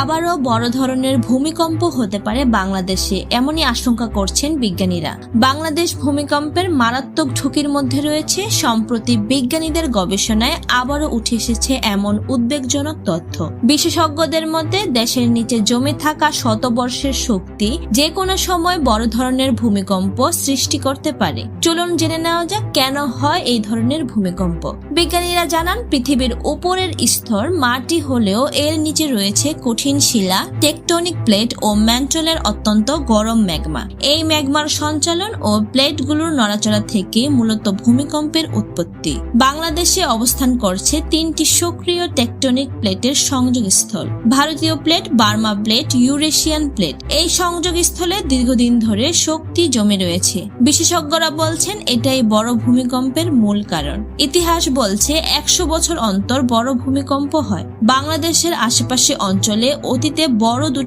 আবারও বড় ধরনের ভূমিকম্প হতে পারে বাংলাদেশে, এমনই আশঙ্কা করছেন বিজ্ঞানীরা। বাংলাদেশ ভূমিকম্পের মারাত্মক ঝুঁকির মধ্যে রয়েছে, সম্প্রতি বিজ্ঞানীদের গবেষণায় আবারও উঠে এসেছে এমন উদ্বেগজনক তথ্য। বিশেষজ্ঞদের মতে, দেশের নিচে জমে থাকা শতবর্ষের শক্তি যে কোনো সময় বড় ধরনের ভূমিকম্প সৃষ্টি করতে পারে। চলুন জেনে নেওয়া যাক কেন হয় এই ধরনের ভূমিকম্প। বিজ্ঞানীরা জানান, পৃথিবীর উপরের স্তর মাটি হলেও এর নিচে রয়েছে কঠিন শিলা টেকটনিক প্লেট ও ম্যান্টলের অত্যন্ত গরম ম্যাগমা। এই ম্যাগমার সঞ্চালন ও প্লেটগুলোর নড়াচড়া থেকে মূলত ভূমিকম্পের উৎপত্তি। বাংলাদেশে অবস্থান করছে তিনটি সক্রিয় টেকটনিক প্লেটের সংযোগস্থল। ভারতীয় plate Burma plate Eurasian plate এই সংযোগস্থলে দীর্ঘদিন ধরে শক্তি জমে রয়েছে। বিশেষজ্ঞরা বলছেন, এটাই বড় ভূমিকম্পের মূল কারণ। ইতিহাস বলছে, একশো বছর অন্তর বড় ভূমিকম্প হয়। বাংলাদেশের আশেপাশে অঞ্চলে অতীতে বড় দুটি